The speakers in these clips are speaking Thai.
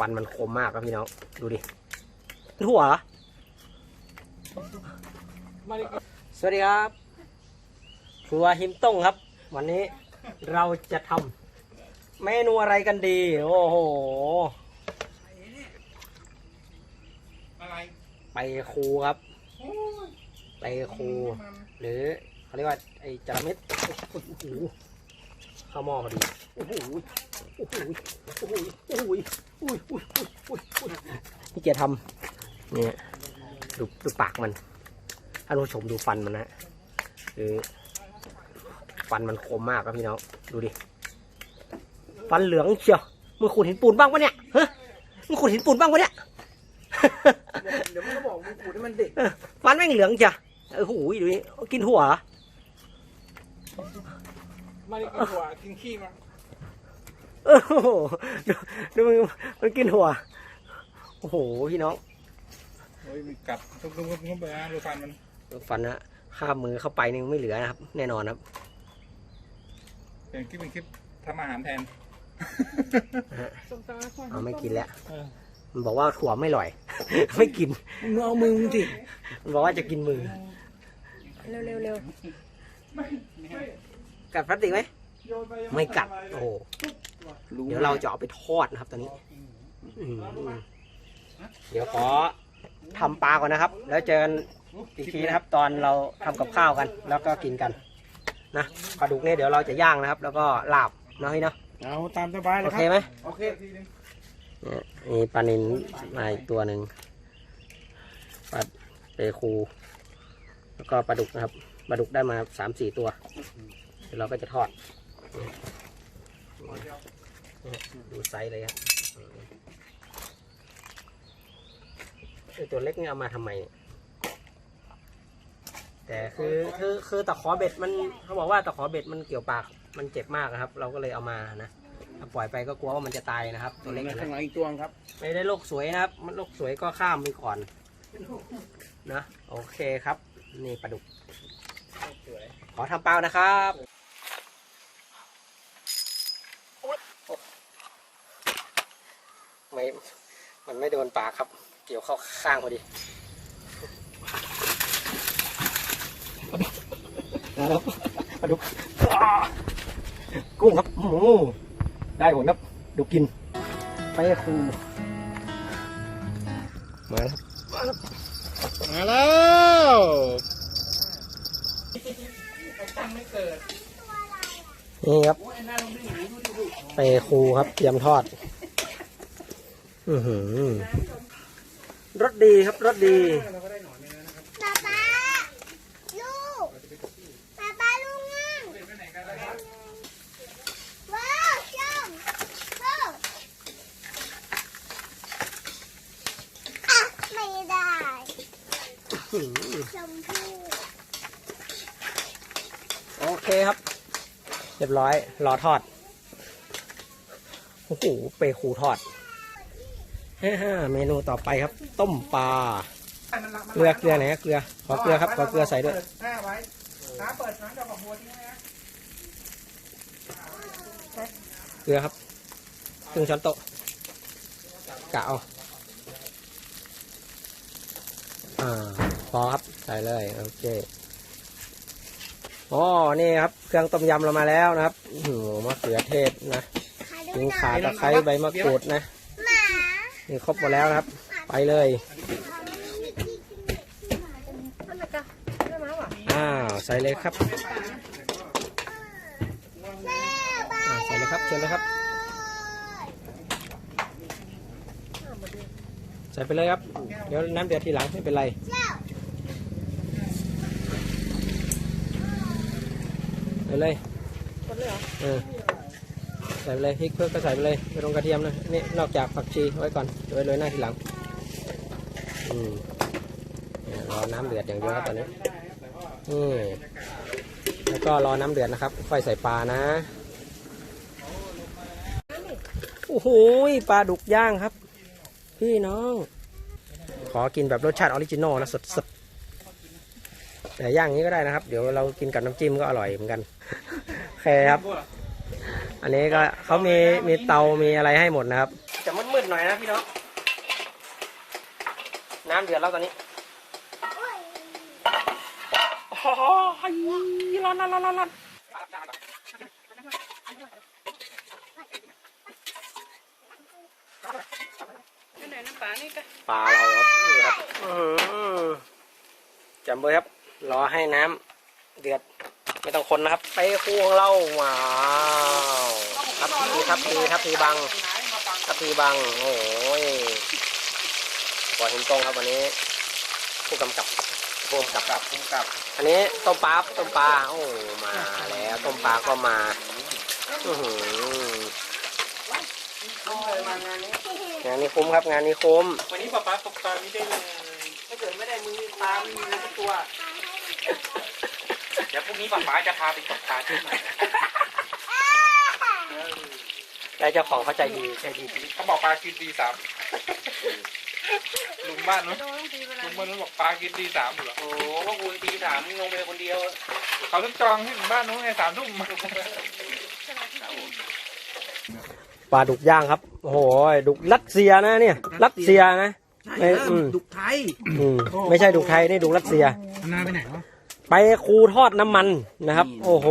ฟันมันคมมากครับพี่น้อง ดูดิหัวเหรอสวัสดีครับ ครัวหิมต้งครับ วันนี้เราจะทำเมนูอะไรกันดี โอ้โห อะไร ไปคูครับ ไปคูหรือเขาเรียกว่า ไอ้จระเม็ดโอ้โหข้าวหม้อพอดีโอ้โห โอ้โหโอ้โหโอ้โหโอ้ยโอ้ยโอ้ยโอ้ยนี่เกียร์ทำเนี่ยดูดูปากมันท่านผู้ชมดูฟันมันนะคือฟันมันคมมากครับพี่น้องดูดิฟันเหลืองเชียวมึงขุดหินปูนบ้างปะเนี่ยฮะมึงขุดหินปูนบ้างปะเนี่ยเดี๋ยวมันก็บอกมึงขูดให้มันด็กเออฟันแม่งเหลืองจ้ะเออหูยดูนี่กินหัวม่ได้กินหัวกินขี้มา โอ้โหดูดูมันมันกินหัว โอ้โห พี่น้องเฮ้ยมันกัดทุบทุบทุบทุบไปนะดูฟันมันฟันนะข้ามมือเข้าไปนี่ไม่เหลือนะครับ แน่นอนครับ เป็นคลิปเป็นคลิปทำอาหารแทนเอาไม่กินแล้วเออมันบอกว่าถั่วไม่อร่อย ไม่กินมึงเอามือมึงสิมันบอกว่าจะกินมือ เร็วเร็วเร็วกัดพลาสติกไหม ไม่กัด โอ้โหรู้ เดี๋ยวเราจะเอาไปทอดนะครับตอนนี้อืมเดี๋ยวขอทำปลาก่อนนะครับ แล้วเจอกันอีกทีนะครับ ตอนเราทำกับข้าวกัน แล้วก็กินกันนะปลาดุกเนี่ยเดี๋ยวเราจะย่างนะครับ แล้วก็ลาบเนาะพี่เนาะเอาตามสบายเลโอยครัเคบไหมโอเคทีนึงเนี่ยมีปลานินมาอีกตัวหนึ่งปลาเปคู แล้วก็ปลาดุกนะครับปลาดุกได้มาสามสี่ตัว เดี๋ยวเราก็จะทอด ดูไซส์เลยครับไอตัวเล็กนี่เอามาทำไมเนี่ยแต่คือคือคือตะขอเบ็ดมันเขาบอกว่าตะขอเบ็ดมันเกี่ยวปากมันเจ็บมากนะครับ เราก็เลยเอามานะถ้าปล่อยไปก็กลัวว่ามันจะตายนะครับ ตัวเล็กนะข้างหลังอีกตัวครับ ไม่ได้โลกสวยนะครับมันโลกสวยก็ข้ามไปก่อนนะโอเคครับ นี่ปลาดุกขอทำเปล่านะครับไม่มัน ไม่โดนปากครับ เกี่ยวเข้าข้างพอดีนะครับปลาดุกกุ้งครับโอ้โหได้ผลครับดูกิน ไปครูมาแล้วมาแล้วนี่ครับ ไปครูครับเตรียมทอด อือหือรสดีครับรสดีป๊าป๊าลูกป๊าป๊าลูกง่างว้าวชมว้าวอะไม่ได้อื้อหือชมพู่โอเคครับ เรียบร้อย รอทอด โอ้โห เปครูทอด ฮ่าๆเมนูต่อไปครับ ต้มปลาเกลือเกลือไหนเกลือขอเกลือครับขอเกลือใส่ด้วยหน้าไว้น้าเปิดน้ำดอกของบัวทิ้งไว้นะเกลือครับครึ่งช้อนโต๊ะกะเอาอ่าพอครับใส่เลยโอเคอ๋อนี่ครับ เครื่องต้มยำเรามาแล้วนะครับโอ้โหมะเขือเทศนะใครดูขิงหน่ขาอยตะไคร้ใบมะกรูดนะหมา นี่ครบหมดแล้วนะครับ ไปเลยอ้าวใส่เลยครับใส่เลยครับเชิญเลยครับ ใส่ไปเลยครับ เดี๋ยวน้ำเดือดทีหลังไม่เป็นไรเจ้าใส่เลยเออ ส่ไปเลยพริกเพื่อก็ใส่ไปเลยไม่ต้องกระเทียมนะนี่นอกจากผักชีไว้ก่อนไว้โรยหน้าทีหลังอืมเนี่ยรอน้ำเดือดอย่างเดียวครับตอนนี้นี่แล้วก็รอน้ำเดือดนะครับค่อยใส่ปลานะโอ้โหปลาดุกย่างครับ พี่น้อง ขอกินแบบรสชาติออริจินอลนะสดๆแต่ย่างนี้ก็ได้นะครับ เดี๋ยวเรากินกับน้ำจิ้มก็อร่อยเหมือนกันโอเคครับ อันนี้ก็เขามีมีเตามีอะไรให้หมดนะครับ จะมืดๆหน่อยนะพี่น้องน้ำเดือดแล้วตอนนี้โอ้ยโอ้ยร้อนร้อนร้อนร้อนไปไหนน้ำปลานี่ก็ปลาเราครับนี่ครับอื้อหือจำไว้ครับ รอให้น้ำเดือด ไม่ต้องคนนะครับ ไปคู่ของเราว้าว ทับทีทับทีทับทีบังทับทีบัง โอ้ยปล่อยหินตรงครับวันนี้ ผู้กำกับผู้กำกับกับคุ้มกับ อันนี้ต้มปลาครับต้มปลาโอ้มาแล้วต้มปลาก็มาอื้อหืองานนี้คุ้มครับงานนี้คุ้ม วันนี้ป๊าป๊าตกปลาไม่ได้เลยถ้าเกิดไม่ได้มือปลาไม่มีเลยสักตัว เดี๋ยวพรุ่งนี้ป๊าป๊าจะพาไปตกปลาที่ไหน ได้เจ้าของเขาใจดีใจดีเขาบอกปลากินตีสามลุงบ้านนู้นโดนต้องตีไปเลลุยงบ้านนู้นบอกปลากินตีสามเหรอโอ้พวกคุณตีสามลงไปคนเดียว เขาต้องจองที่ถึงบ้านนู้นไงสามทุ่มปลาดุกย่างครับโอ้โหดุกรัสเซียนะเนี่ย รัสเซียนะไม่อืมดุกไทยอืมไม่ใช่ดุกไทยนี่ดุกรัสเซียนาไปไหนวะไปคูทอดน้ำมันนะครับ โอ้โห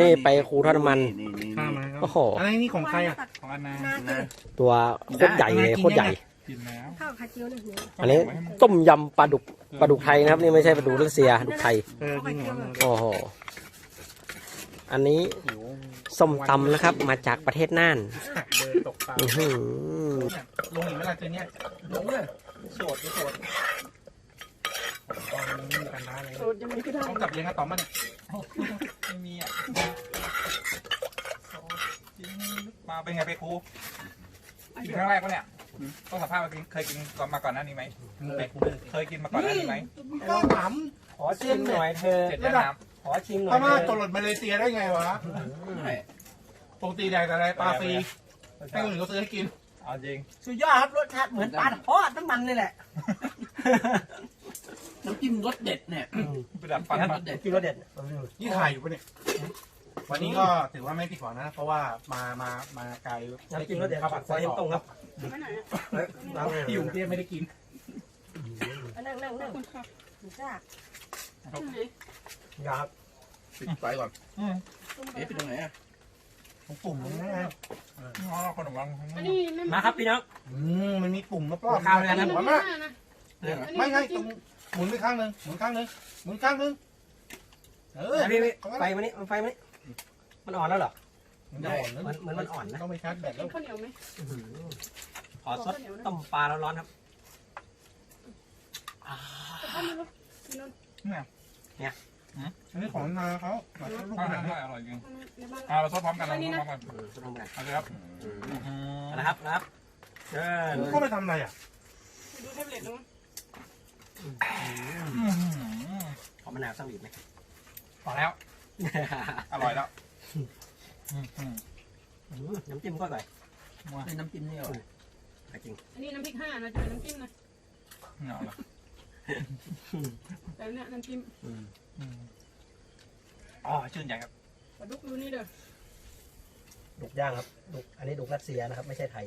นี่ไปคูทอดน้ำมัน นี่นี่ข้ามาครับโอ้โหอะไรนี่ของใครอะ ของอันนา นะตัวโคตรใหญ่เลยโคตรใหญ่ กินแล้วข้าวไข่เจียวในหัวอันนี้ต้มยำปลาดุกปลาดุกไทยนะครับ นี่ไม่ใช่ปลาดุกรัสเซียดุกไทย เออจริงเหรอโอ้โห อันนี้ส้มตำนะครับ มาจากประเทศน่านเดินตกปลาอื้อหือลงอีกเวลาเจอเนี่ยลงเลยโสดไม่โสดตอนนี้มีกันนะเลยโดดยังมีก็ได้ต้องกลับเลี้ยงกระต่อมมาเนี่ยไม่มีอะจริง มาเป็นไงไปครูกินครั้งแรกปะเนี่ยต้องสัมภาษณ์มากินเคยกินก่อนมาก่อนหน้านี้ไหมไปกูเลยเคยกินมาก่อนหน้านี้ไหมก็ถามขอชิมหน่อยเธอเจ็ดยาน้ขอชิมหน่พอยม่าเธตอกหล่นมาเลเซียได้ไงวะปกติแดกแต่อะไรปลาฟรีให้คนอื่นเขาซื้อให้กินำเอาจริงสุดยอดครับรสชาติเหมือนปลาทอดน้ำมันนี่แหละน้ำจิ้มรสเด็ดเนี่ยไปดับฟันมากินรสเด็ดนี่ถ่ายอยู่ปะเนี่ย วันนี้ก็ถือว่าไม่ผิดหวังนะเพราะว่ามามามาไกลน้ำจิ้มรสเด็ดข้าวผัดซอยเห็นตรงครับไปไหนอะที่อยู่กรุงเทพไม่ได้กินนั่งนั่งนั่งคุณค่ะจ้าตรงไหนครับปิดไฟก่อนเอ๊ะไปตรงไหนอะของปุ่มมันนะอ๋อขนมปังมาครับพี่น้องอืมมันมีปุ่มรอบๆข้าวเลยนะหัวมากไม่ไงตรงหมุนไปข้างหนึ่งหมุนข้างหนึ่งหมุนข้างหนึ่งเออไฟมันนี่มันไฟมันนี่ มันอ่อนแล้วเหรอ มันจะอ่อนนะเหมือนเหมือนมันอ่อนนะ ต้องไปชาร์จแบตกิแล้นวข้าวเหนียวไหมขอซดต้มปลาร้อนๆครับข้าวเหนียวอันนี้ของนาเขาลูกอาขหานาดนี้รอร่อยจริงในบ้านอ่าเราทดพร้อมกันเราทดพร้อมกันซดลงไปเอาเลยครับนะครับนะครับเชิญก็ไปทำอะไรอะดูแท็บเล็ตนะขอมะนาวสักนิดไหมพอแล้ว อร่อยแล้วน้ำจิ้มก็อร่อยในน้ำจิ้มนี่อร่อยจริงอันนี้น้ำพริกห้านะจะเป็นน้ำจิ้มนะเอาละแต่เนี่ยน้ำจิ้มอ๋อชื่นใจครับปลาดุกดูนี่เด้อดุกย่างครับดุกอันนี้ดุกรัสเซียนะครับ ไม่ใช่ไทย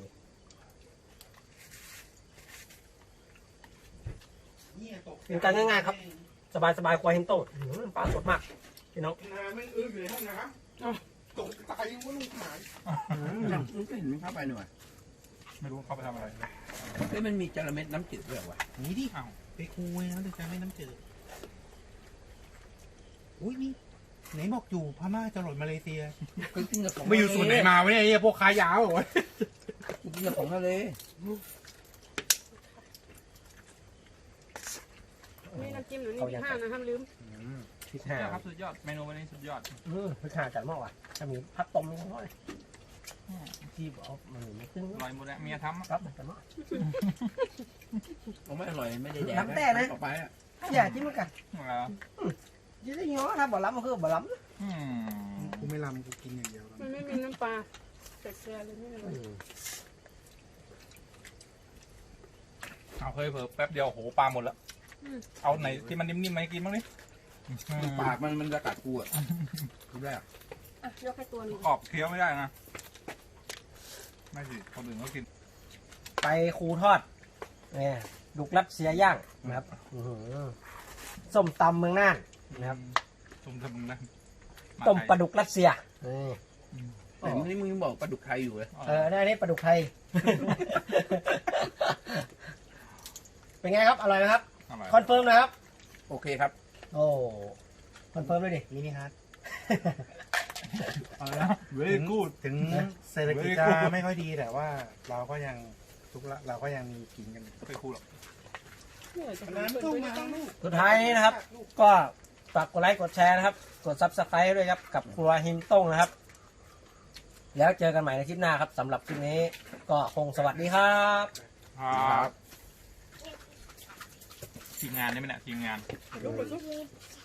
เป็นการง่ายๆครับสบายสบายๆควายเฮนโต้อื้อหือปลาสดมาก พี่น้องนาไม่อื้ออยู่ในห้องน้ำตกใจว่าลูกหายมันก็เห็นมันเข้าไปหน่อยไม่รู้เข้าไปทำอะไรเฮ้ยมันมีจระเม็ดน้ำจืดด้วยวะนี่ดิอ้าวไปคุยนะถึงจะไม่น้ำจืดอุ้ยนี่ไหนบอกอยู่พม่าจะหล่นมาเลเซียก็กินกับของไม่อยู่ส่วนไหนมาวะเนี่ยไอ้พวกค้ายาวเหรอกินกับของทะเลนี่น้ำจิ้มหนูนี่พริกห้านะห้ามลืมพ ริกสุดห้ายอดครับสุดยอดเมนูวันนี้สุดยอดอืมพริกห้าจัดมากว่ะถ้ามีพัดต้มนิดหน่อยที่บอกมันไม่ขึ้นอร่อยหมดแล้วเมียทำครับจัดมากของไม่อร่อยไม่ได้แดกน้ำแต่นะต่อไปอะอย่าจิ้มมันกันเหรอยิ่งได้ย้อถ้าบ่ล้ำมันคือบ่ล้อืมกูไม่ลำกูกินอย่างเดียวมันไม่มีน้ำปลาแต่เกลือเลยไม่อร่อยเอาเคยเผลอแป๊บเดียวโหปลาหมดแล้วเอาไหนที่มันนิ่มๆมาให้กินบ้างดิ ปากมันมันจะกัดกูอะคิดแรกอะยกให้ตัวหนึงขอบเคี้ยวไม่ได้นะ ไม่สิคนอื่นเขากินไปไปครูทอดเนี่ยดุกรัดเสียย่างนะครับอื้อหือส้มตำเมืองน่านนะครับต้มทำมึงนะต้มปลาดุกรัสเซียนี่แต่นี่มึงบอกปลาดุกไทยอยู่เลยเออนี่อันนี้ปลาดุกไทย เป็นไงครับ อร่อยไหมครับอร่อยคอนเฟิร์มนะครับ โอเคครับ โอ้คอนเฟิร์มด้วยดิมินิฮาร์ดเอาละเวรี่กูด ถึงเศรษฐกิจจะไม่ค่อยดีแต่ว่า เราก็ยังทุกละเราก็ยังมีกินกันอยู่ไม่คูดหรอกน้ำตุ้มมาลูกสุดท้ายนี้นะครับ ก็ฝากกดไลค์กดแชร์นะครับ กดซับสไครต์ด้วยครับ กับครัวหินต้งนะครับ แล้วเจอกันใหม่ในคลิปหน้าครับสำหรับคลิปนี้ ก็คงสวัสดีครับ ครับ ทีมงานได้ไหมเนี่ยทีมงานส